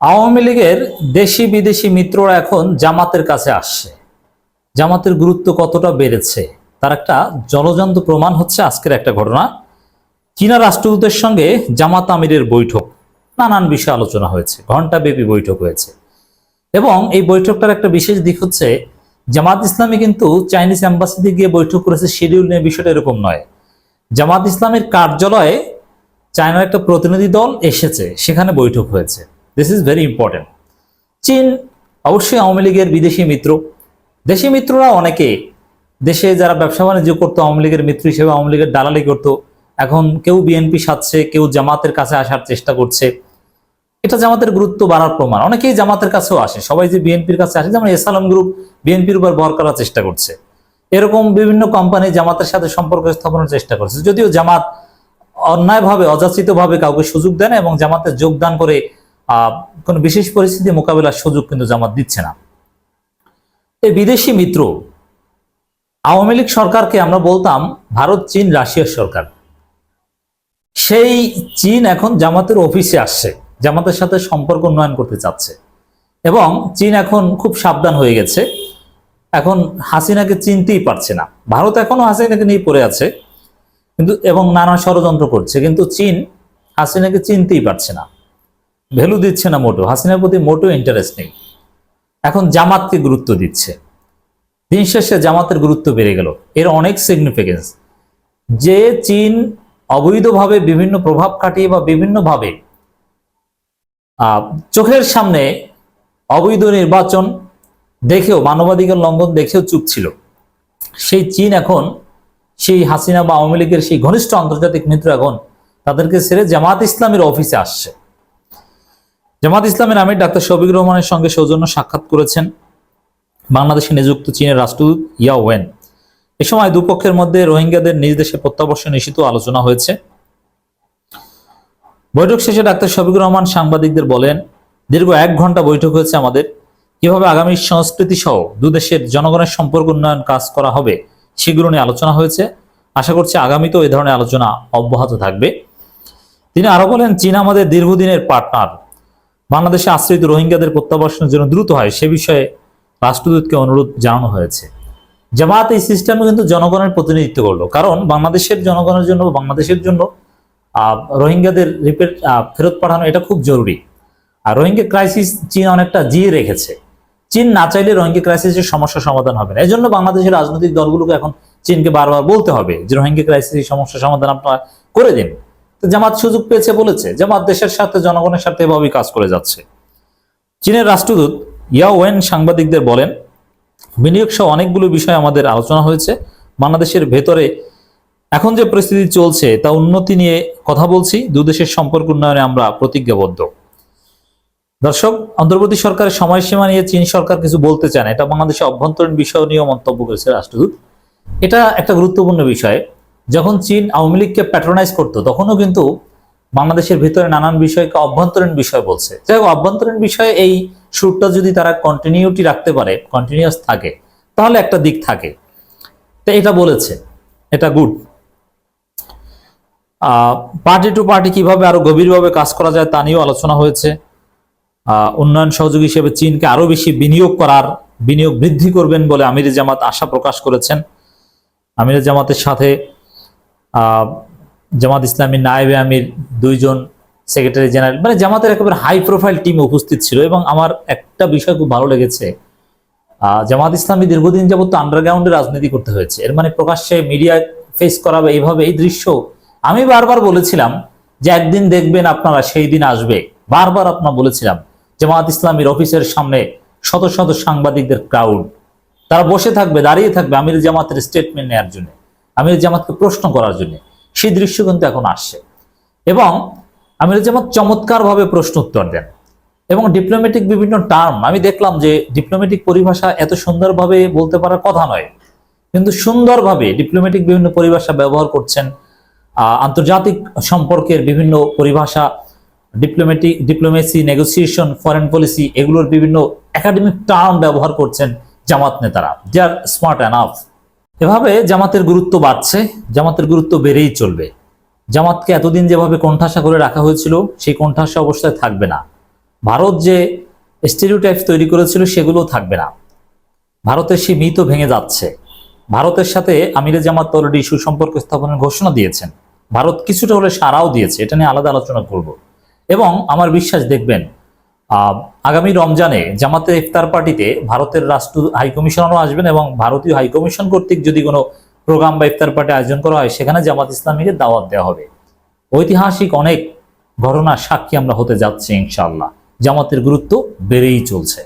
আওয়ামী লীগের দেশি বিদেশি মিত্ররা এখন জামাতের কাছে আসছে। জামাতের গুরুত্ব কতটা বেড়েছে তার একটা জলজন্ত প্রমাণ হচ্ছে আজকের একটা ঘটনা। চীনা রাষ্ট্রদূতের সঙ্গে জামাত আমিরের বৈঠক। নানান বিষয়ে আলোচনা হয়েছে, ঘণ্টাব্যাপী বৈঠক হয়েছে। এবং এই বৈঠকটার একটা বিশেষ দিক হচ্ছে, জামাত ইসলামী কিন্তু চাইনিজ অ্যাম্বাসিতে গিয়ে বৈঠক করেছে শিডিউল নিয়ে বিষয়টা এরকম নয়। জামাত ইসলামের কার্যালয়ে চায়নার একটা প্রতিনিধি দল এসেছে, সেখানে বৈঠক হয়েছে। দিস ইজ ভেরি ইম্পর্টেন্ট চীন অবশ্যই আওয়ামী লীগের বিদেশি মিত্র। দেশি মিত্ররা অনেকে দেশে যারা ব্যবসা বাণিজ্য করতো, আওয়ামী লীগের মিত্র হিসেবে আওয়ামী লীগের দালালি করতো। এখন কেউ বিএনপি সাজছে কেউ জামাতের কাছে আসার চেষ্টা করছে। এটা জামাতের গুরুত্ব বাড়ার প্রমাণ। অনেকেই জামাতের কাছেও আসে। সবাই যে বিএনপির কাছে আসে, যেমন এসালাম গ্রুপ বিএনপির উপর ভর করার চেষ্টা করছে। এরকম বিভিন্ন কোম্পানি জামাতের সাথে সম্পর্ক স্থাপনের চেষ্টা করছে। যদিও জামাত অন্যায়ভাবে, অযাচিতভাবে কাউকে সুযোগ দেয় না এবং জামাতে যোগদান করে কোনো বিশেষ পরিস্থিতি মোকাবেলার সুযোগ কিন্তু জামাত দিচ্ছে না। এই বিদেশি মিত্র, আওয়ামী লীগ সরকারকে আমরা বলতাম, ভারত, চীন, রাশিয়ার সরকার। সেই চীন এখন জামাতের অফিসে আসছে, জামাতের সাথে সম্পর্ক উন্নয়ন করতে চাচ্ছে। এবং চীন এখন খুব সাবধান হয়ে গেছে। এখন হাসিনাকে চিনতেই পারছে না। ভারত এখনও হাসিনাকে নিয়ে পড়ে আছে, কিন্তু, এবং নানা ষড়যন্ত্র করছে, কিন্তু চীন হাসিনাকে চিনতেই পারছে না। ভ্যালু দিচ্ছে না মোটো? হাসিনার প্রতি মোটো ইন্টারেস্ট নেই। এখন জামাতকে গুরুত্ব দিচ্ছে। দিন শেষে জামাতের গুরুত্ব বেড়ে গেল। এর অনেক সিগনিফিকেন্স যে চীন অবৈধভাবে বিভিন্ন প্রভাব খাটিয়ে বা বিভিন্নভাবে চোখের সামনে অবৈধ নির্বাচন দেখেও, মানবাধিকার লঙ্ঘন দেখেও চুপ ছিল। সেই চীন এখন সেই হাসিনা বা আওয়ামী লীগের সেই ঘনিষ্ঠ আন্তর্জাতিক মিত্র এখন তাদেরকে ছেড়ে জামাত ইসলামের অফিসে আসছে। জামাত ইসলামের আমির ডাক্তার শফিক রহমানের সঙ্গে সৌজন্য সাক্ষাৎ করেছেন বাংলাদেশে নিযুক্ত চীনের রাষ্ট্রদূত ইয়া ওয়েন। এ সময় দুপক্ষের মধ্যে রোহিঙ্গাদের নিজ দেশে প্রত্যাবর্ষণ ইস্যুত আলোচনা হয়েছে। বৈঠক শেষে ডাক্তার শফিকুর রহমান সাংবাদিকদের বলেন, দীর্ঘ এক ঘণ্টা বৈঠক হয়েছে আমাদের। কীভাবে আগামী সংস্কৃতি সহ দুদেশের জনগণের সম্পর্ক উন্নয়ন কাজ করা হবে সেগুলো নিয়ে আলোচনা হয়েছে। আশা করছি আগামীতেও এই ধরনের আলোচনা অব্যাহত থাকবে। তিনি আরও বলেন, চীন আমাদের দীর্ঘদিনের পার্টনার। বাংলাদেশে আশ্রিত রোহিঙ্গাদের প্রত্যাবর্ষণের জন্য দ্রুত হয়, সে বিষয়ে রাষ্ট্রদূতকে অনুরোধ জানানো হয়েছে। জামাত এই সিস্টেমে কিন্তু জনগণের প্রতিনিধিত্ব করল, কারণ বাংলাদেশের জনগণের জন্য বাংলাদেশের জন্য রোহিঙ্গাদের রিপেট ফেরত পাঠানো এটা খুব জরুরি। আর রোহিঙ্গা ক্রাইসিস চীন অনেকটা জিয়ে রেখেছে। চীন না চাইলে রোহিঙ্গা ক্রাইসিসের সমস্যা সমাধান হবে না। এই জন্য বাংলাদেশের রাজনৈতিক দলগুলোকে এখন চীনকে বারবার বলতে হবে যে, রোহিঙ্গা ক্রাইসিসের সমস্যা সমাধান আপনারা করে দিন। জামাত সুযোগ পেয়েছে বলেছে, জামাত দেশের সাথে জনগণের সাথে এভাবেই কাজ করে যাচ্ছে। চীনের রাষ্ট্রদূত ইয়া ওয়েন সাংবাদিকদের বলেন, বিনিয়োগ সহ অনেকগুলো বিষয় আমাদের আলোচনা হয়েছে। বাংলাদেশের ভেতরে এখন যে পরিস্থিতি চলছে, তা উন্নতি নিয়ে কথা বলছি। দুদেশের সম্পর্ক উন্নয়নে আমরা প্রতিজ্ঞাবদ্ধ। দর্শক, অন্তর্বর্তী সরকারের সময়সীমা নিয়ে চীন সরকার কিছু বলতে চান এটা বাংলাদেশের অভ্যন্তরীণ বিষয় নিয়েও মন্তব্য করেছে রাষ্ট্রদূত। এটা একটা গুরুত্বপূর্ণ বিষয়। যখন চীন আওয়ামী লীগকে প্যাট্রোনাইজ করতো, তখনও কিন্তু বাংলাদেশের ভিতরে নানান বিষয়কে অভ্যন্তরীণ বিষয় বলছে। যাই হোক, অভ্যন্তরীণ বিষয়ে এই সুরটা যদি তারা কন্টিনিউটি রাখতে পারে কন্টিনিউয়াস থাকে, তাহলে একটা দিক থাকে। তো এটা বলেছে, এটা গুড পার্টি টু পার্টি কীভাবে আরও গভীরভাবে কাজ করা যায় তা নিয়েও আলোচনা হয়েছে। উন্নয়ন সহযোগী হিসেবে চীনকে আরও বেশি বিনিয়োগ করার, বিনিয়োগ বৃদ্ধি করবেন বলে আমির জামাত আশা প্রকাশ করেছেন। আমির জামাতের সাথে জামাত ইসলামী নায়েবে আমির দুইজন সেক্রেটারি জেনারেল মানে জামাতের একেবারে হাই প্রোফাইল টিম উপস্থিত ছিল এবং আমার একটা বিষয় খুব ভালো লেগেছে জামাত ইসলামী দীর্ঘদিন যাবত তো আন্ডারগ্রাউন্ডে রাজনীতি করতে হয়েছে। এর মানে প্রকাশ্যে মিডিয়া ফেস করাবে এইভাবে এই দৃশ্য আমি বারবার বলেছিলাম যে একদিন দেখবেন আপনারা সেই দিন আসবে। বারবার আপনার বলেছিলাম, জামাত ইসলামীর অফিসের সামনে শত শত সাংবাদিকদের ক্রাউড তারা বসে থাকবে, দাঁড়িয়ে থাকবে আমির জামাতের স্টেটমেন্ট নেওয়ার জন্য। আমির জামাতকে প্রশ্ন করার জন্য। সেই দৃশ্য কিন্তু এখন আসছে। এবং আমির জামাত চমৎকারভাবে প্রশ্ন উত্তর দেন। এবং ডিপ্লোম্যাটিক বিভিন্ন টার্ম আমি দেখলাম যে ডিপ্লোম্যাটিক পরিভাষা এত সুন্দরভাবে বলতে পারার কথা নয়। কিন্তু সুন্দরভাবে ডিপ্লোম্যাটিক বিভিন্ন পরিভাষা ব্যবহার করছেন। আন্তর্জাতিক সম্পর্কের বিভিন্ন পরিভাষা diplomatic diplomacy negotiation foreign policy এগুলোর বিভিন্ন একাডেমিক টার্ম ব্যবহার করছেন জামাত নেতারা। দে আর স্মার্ট অ্যানাফ এভাবে জামাতের গুরুত্ব বাড়ছে, জামাতের গুরুত্ব বেড়েই চলবে। জামাতকে এতদিন যেভাবে কোণঠাসা করে রাখা হয়েছিল, সেই কোণঠাসা অবস্থায় থাকবে না। ভারত যে স্টেরিওটাইপ তৈরি করেছিল, সেগুলো থাকবে না। ভারতের সেই মিত ভেঙে যাচ্ছে। ভারতের সাথে আমিরে জামাত অলরেডি সুসম্পর্ক স্থাপনের ঘোষণা দিয়েছেন। ভারত কিছুটা হলে সারাও দিয়েছে, এটা নিয়ে আলাদা আলোচনা করব। এবং আমার বিশ্বাস, দেখবেন আগামী রমজানে জামাতের ইফতার পার্টিতে ভারতের রাষ্ট্র হাইকমিশনারও আসবেন এবং ভারতীয় হাইকমিশন কর্তৃক যদি কোনো প্রোগ্রাম বা ইফতার পার্টি আয়োজন করা হয়, সেখানে জামাত ইসলামীকে দাওয়াত দেওয়া হবে। ঐতিহাসিক অনেক ঘটনার সাক্ষী আমরা হতে যাচ্ছি ইনশাল্লাহ জামাতের গুরুত্ব বেড়েই চলছে।